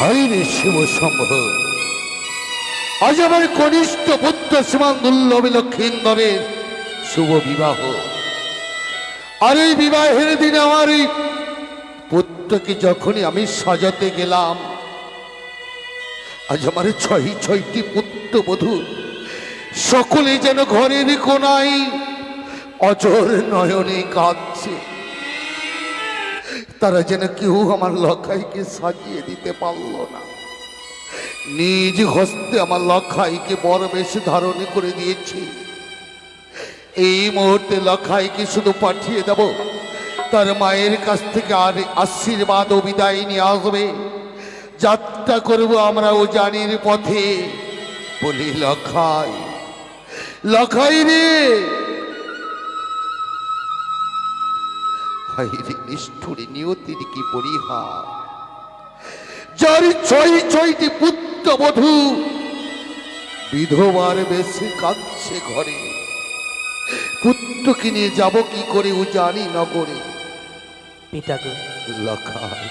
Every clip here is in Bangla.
হরিণে শিব সম্ভব আজ আমার কনিষ্ঠ পুত্র শ্রীমান দুর্লভ লক্ষিন্দরের শুভ বিবাহ। আর এই বিবাহের দিন আমার এই পুত্রকে যখনই আমি সাজাতে গেলাম, আজ আমার ছয় ছয়টি পুত্র বধূ সকলে যেন ঘরের কোনায় অজর নয়নে কাঁদছে। তারা যেন কেউ আমার লখাইকে সাজিয়ে দিতে পারল না। নিজ হস্তে আমার লখাইকে বড় বেশি ধারণ করে দিয়েছি। এই মুহূর্তে লখাইকে শুধু পাঠিয়ে দেব। তার মায়ের কাছ থেকে আর আশীর্বাদ ও বিদায় নিয়ে আসবে যাত্রা করব আমরা ও জানির পথে। বলি, লখাই লখাই রে! হাইরে নিষ্ঠুরে নিয়তির কি পরিহার? যার ছয় ছয়টি পুত্র বধূ বিধবার বেশি কাঁদছে ঘরে। পুত্রকে নিয়ে যাব কি করে ও জানি নগরে। পিতাগো লখাই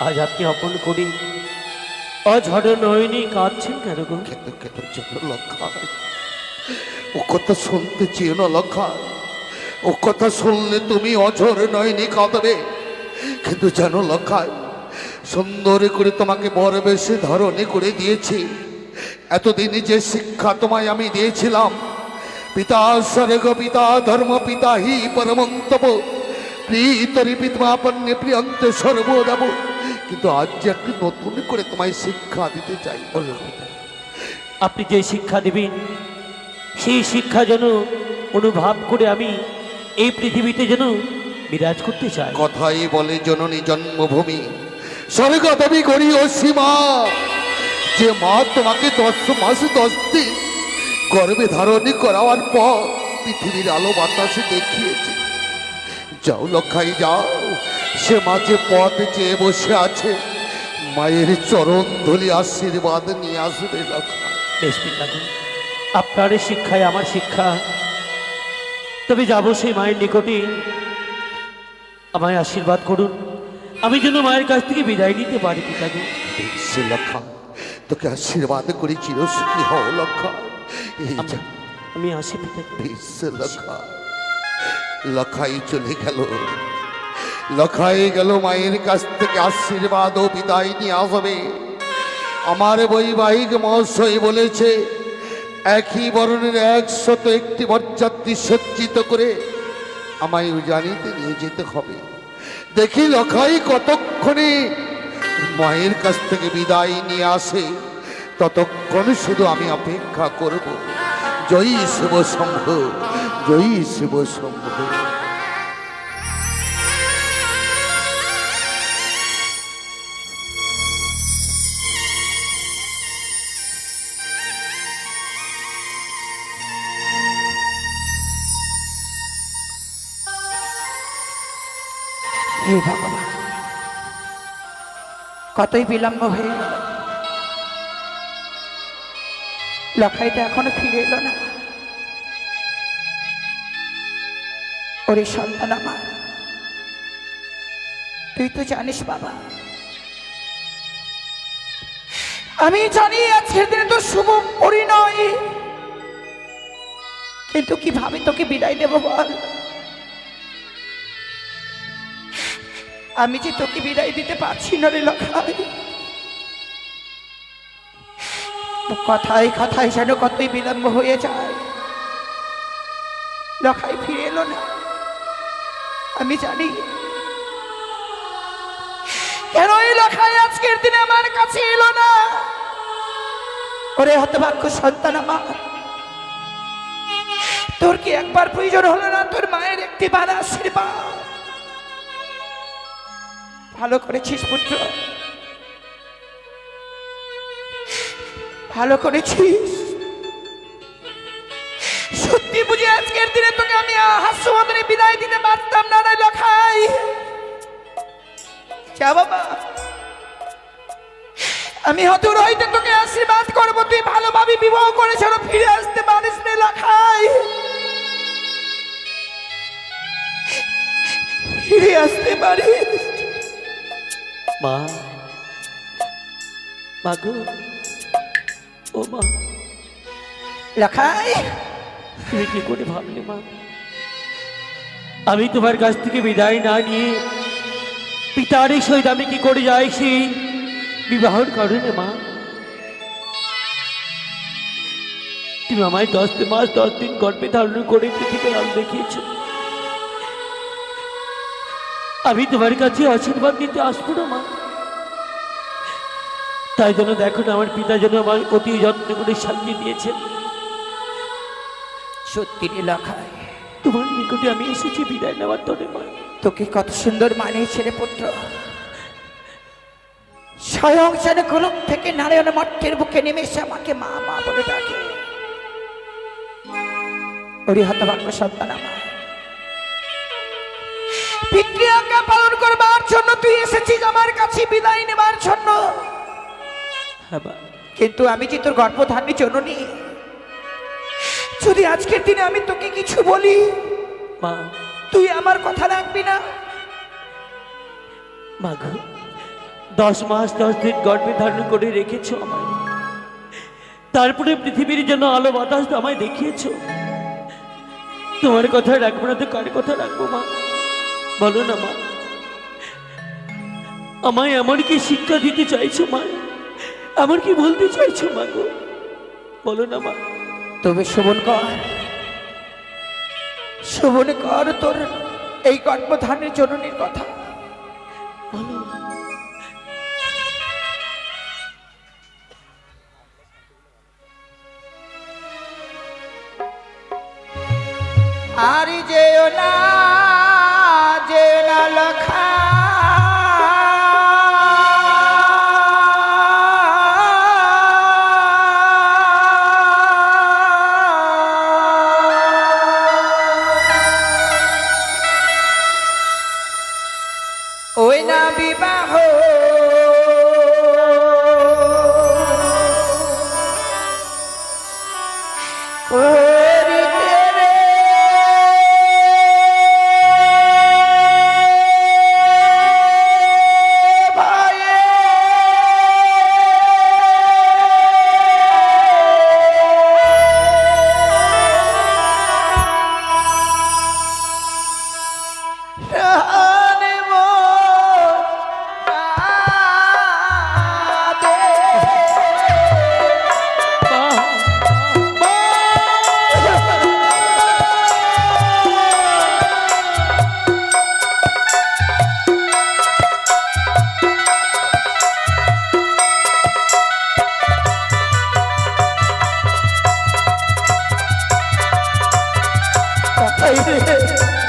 আজ আপনি অপন করি। অঝড় নয়নি কাঁদছেন কেন গো? খেত খেত জন্য লখাই ও কথা শুনতে চেয়ে না লখাই ও কথা শুনলে তুমি অঝর নয়নি কাঁদবে কিন্তু জানো লখাই সুন্দর করে তোমাকে বড় বেশি ধরনে করে দিয়েছি। এতদিন যে শিক্ষা তোমায় আমি দিয়েছিলাম, পিতা স্বর্গ, পিতা ধর্ম, পিতা হি পরমন্তব প্রিতরি পিতমাপন্নে প্রিয়ন্তে সর্বদাব। কিন্তু আজ যে একটি নতুন করে তোমায় শিক্ষা দিতে চাই আপনি যে শিক্ষা দেবেন, সেই শিক্ষা যেন অনুভব করে আমি এই পৃথিবীতে যেন বিরাজ করতে চায়। কথাই বলে জননী জন্মভূমি। স্বর্গ দেবী ও সীমা। যে মা তোমাকে দশ মাস দশ দিন গর্ভে ধারণী করাবার পর পৃথিবীর আলো বাতাসে দেখিয়েছে। যাও লক্ষাই যাও। সে মাঝে পথ চেয়ে বসে আছে মায়ের চরণ ধলি আশীর্বাদ নিয়ে আসবে লক্ষা বেশ আপনার শিক্ষায় আমার শিক্ষা তবে যাব সেই মায়ের নিকটে। আমায় আশীর্বাদ করুন। আমি যেন মায়ের কাছ থেকে বিদায় নিতে পারি সে লক্ষা তোকে আশীর্বাদ করি চিরসুখী হও লক্ষা আমি আসি লখা লখাই চলে গেল। লখাই গেল মায়ের কাছ থেকে আশীর্বাদ ও বিদায় নিয়ে আসবে। আমার বৈবাহিক মহাশয় বলেছে একই বরণের একশত একটি বরযাত্রী সজ্জিত করে আমায় জানিতে নিয়ে যেতে হবে। দেখি লখাই কতক্ষণে মায়ের কাছ থেকে বিদায় নিয়ে আসে, ততক্ষণ শুধু আমি অপেক্ষা করব। জয়ী শিব শম্ভ জয়ী শিব শম্ভ হে ভগবান। কতই বিলম্ব হয়ে গেল। লখাইটা এখনও ফিরে এলো না। ওরে সন্তান আমার, তুই তো জানিস বাবা। আমি জানি আজকের দিনে তো শুভ পরিণয়। কিন্তু কীভাবে তোকে বিদায় দেবো বল? আমি যে তোকে বিদায় দিতে পারছি না রে লখাই। কথায় কথায় যেন কতই বিলম্ব হয়ে যায়। লখাই ফিরে এলো না। আমি জানি। কেন এই লখাই আজকের দিনে আমার কাছে এলো না? ওরে হতভাগ্য সন্তান আমার। তোর কি একবার প্রয়োজন হলো না তোর মায়ের একটি বার আশীর্বাদ? ভালো করেছিস, পুত্র। ভালো করেছিস। সত্যি বুঝি আজকের দিনে তোকে আমি হাস্যমদনে বিদায় দিতে পারতাম না রে লখাই। বাবা। আমি হতুর হইতে তোকে আশীর্বাদ করব, তুই ভালোভাবে বিবাহ করে ছেড়ে ফিরে আসতে পারিস রে লখাই। ফিরে আসতে পারিস। মা মাগো ও মা। লখাই তুমি কি করে ভাবলে মা? আমি তোমার কাছ থেকে বিদায় না নিয়ে পিতারই সহিত আমি কি করে যাই সেই বিবাহর কারণে মা? তুমি আমায় দশ মাস দশ দিন গর্ভে ধারণ করে পৃথিবীর আলো দেখিয়েছ। আমি তোমার কাছে আশীর্বাদ নিতে আসব না মা। তাই জন্য দেখো না আমার পিতা যেন আমার অতি যত্ন করে সাজিয়ে দিয়েছেন। সত্যি এলাকায় তোমার নিকটে আমি এসেছি বিদায় নেওয়ার তরে মা। তোকে কত সুন্দর মানিয়েছে রে পুত্র। স্বয়ং যেন গোলক থেকে নারায়ণ মঠের বুকে নেমে এসে আমাকে মা মা বলে ডাকে। ওরে হতভাগ্য সন্তান আমার। আজ্ঞা পালন করবার জন্য তুই এসেছিস আমার কাছে বিদায় নেবার জন্য। হ্যাঁ মা কিন্তু আমি যে তোর গর্ভধারণের জন্য নি যদি আজকের দিনে আমি তোকে কিছু বলি মা। তুই আমার কথা রাখবি না? মাঘ দশ মাস দশ দিন গর্ভে ধারণ করে রেখেছো আমায়। তারপরে পৃথিবীর জন্য আলো বাতাস আমায় দেখিয়েছ। তোমার কথা রাখব না তো কার কথা রাখব মা? বলো না মা। আমায় এমন কি শিক্ষা দিতে চাইছো মা? এমন কি বলতে চাইছো মা গো? বলো না মা। তবে শোভন কর। শোভন কর তোর এই গর্ভধারণের জননীর কথা। বলো আর যেও না baby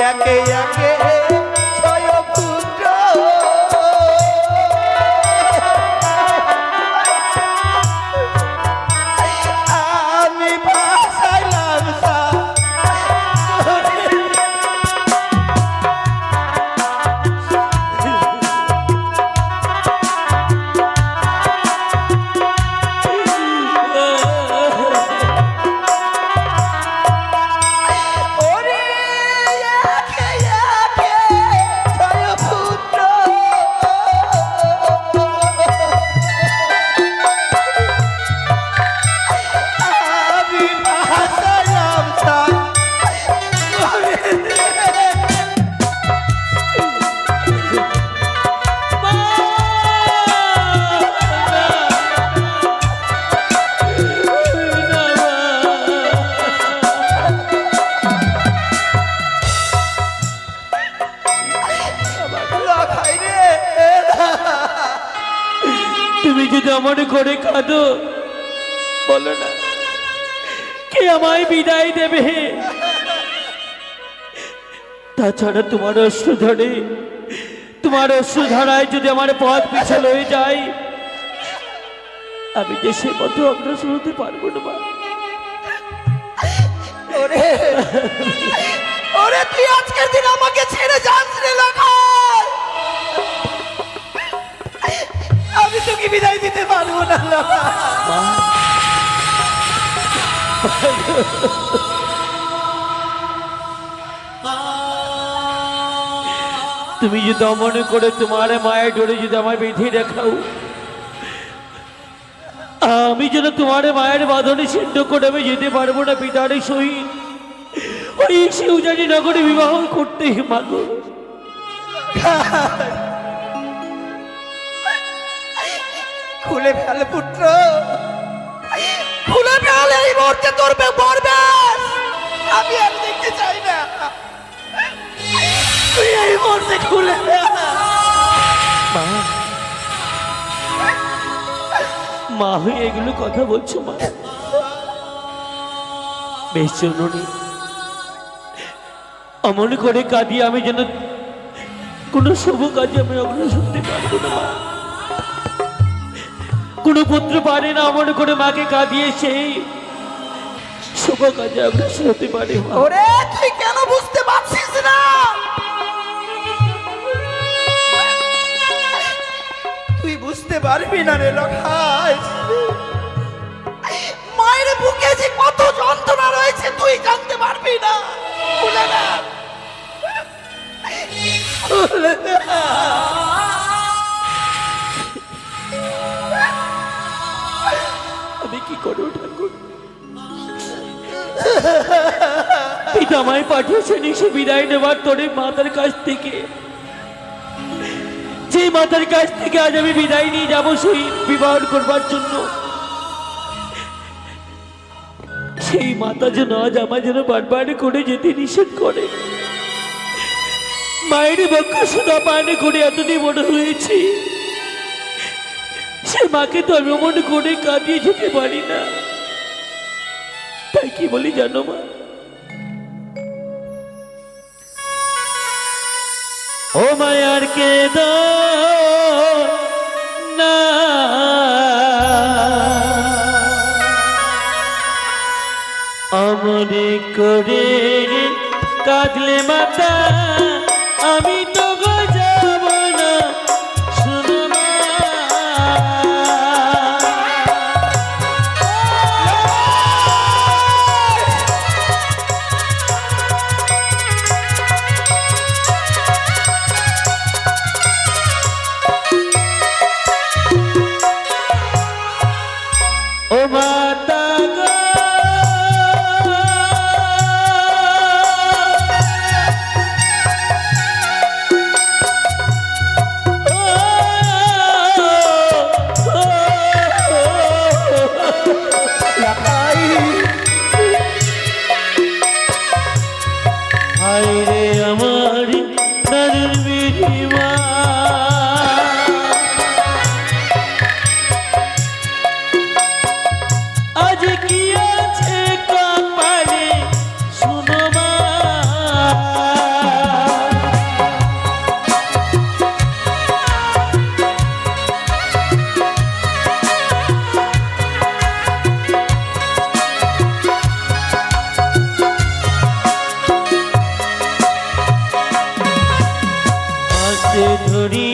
একে একে কে আমায় বিদায় দেবে তাছাড়া তোমার অশ্রু ধরে তোমার অশ্রু ধারায় যদি আমার পথ পিছল হয়ে যায় আমি যে সে পথে অগ্রসর হতে পারব না মা। ওরে ওরে তুই আজকের দিন আমাকে ছেড়ে যাস রে আমি তোকে বিদায় দিতে পারব না লখাই। তুমি যদি অমন করে তোমার মায়ের ডোরে যদি আমায় বেঁধে দেখাও, আমি যেন তোমার মায়ের বাঁধনে সিদ্ধ করে আমি যেতে পারব না, পিতার সহিত। ওই শিউজানি নগরে বিবাহ করতে মাগো। খুলে ফেল পুত্র। এই আমি আর দেখতে চাই না। তুই এই খুলে মা। হয়ে এগুলো কথা বলছো, মা? বেশ অমন করে কাঁদিয়ে আমি যেন কোনো শুভ কাজে আমি অগ্রসর হতে পারব না কোনো পুত্র পারে না আমার করে মাকে কাঁদিয়ে সেই শুভ কাজে আমরা শুনতে পারি ওরে, তুই কেন বুঝতে পারছিস না? তুই বুঝতে পারবি না রে লখাই। পাঠিয়েছেন, এসে বিদায় নেবার তোরে মাতার কাছ থেকে। যে মাতার কাছ থেকে আজ আমি বিদায় নিয়ে যাব সেই বিবাহ করবার জন্য। সেই মাতা যেন আজ আমার যেন বারবার করে যেতে নিষেধ করে। মায়ের বক্ষ সোনা পানে করে এতদিন বড় হয়েছি। সে মাকে তো আমি অমন করে কাঁদিয়ে যেতে পারি না। তাই কি বলি জানো মা? ও মায়ার কে না। আমরে করে কাঁদলে মাতা হায় রে আমার ধরি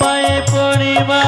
পায়ে পড়িবা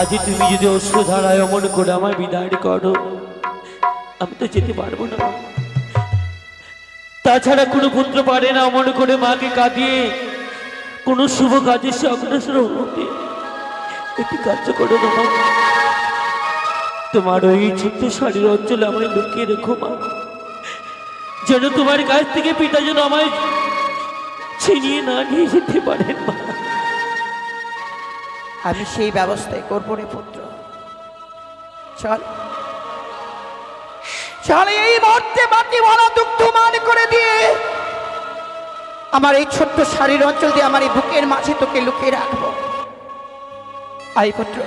আজ তুমি যদি অশ্রুধারায় অমন করে আমার বিদায় করো, আমি তো যেতে পারব না। তাছাড়া কোনো পুত্র পারে না অমন করে মাকে কাঁদিয়ে, কোনো শুভ কাজে সে অগ্রসর হতে। একটি কার্য করো না তোমার ওই ছোট্ট শাড়ির অঞ্চলে আমায় লুকিয়ে রেখো মা। যেন তোমার কাছ থেকে পিতা যেন আমায় ছিনিয়ে না নিয়ে যেতে পারেন মা। আমি সেই ব্যবস্থাই করব রে পুত্র। চল। চল, এই মুহূর্তে মাটি ভরা দুগ্ধ মান করে দিয়ে আমার এই ছোট্ট শাড়ির অঞ্চল দিয়ে আমার এই বুকের মাঝে তোকে লুকিয়ে রাখব। আই পুত্র।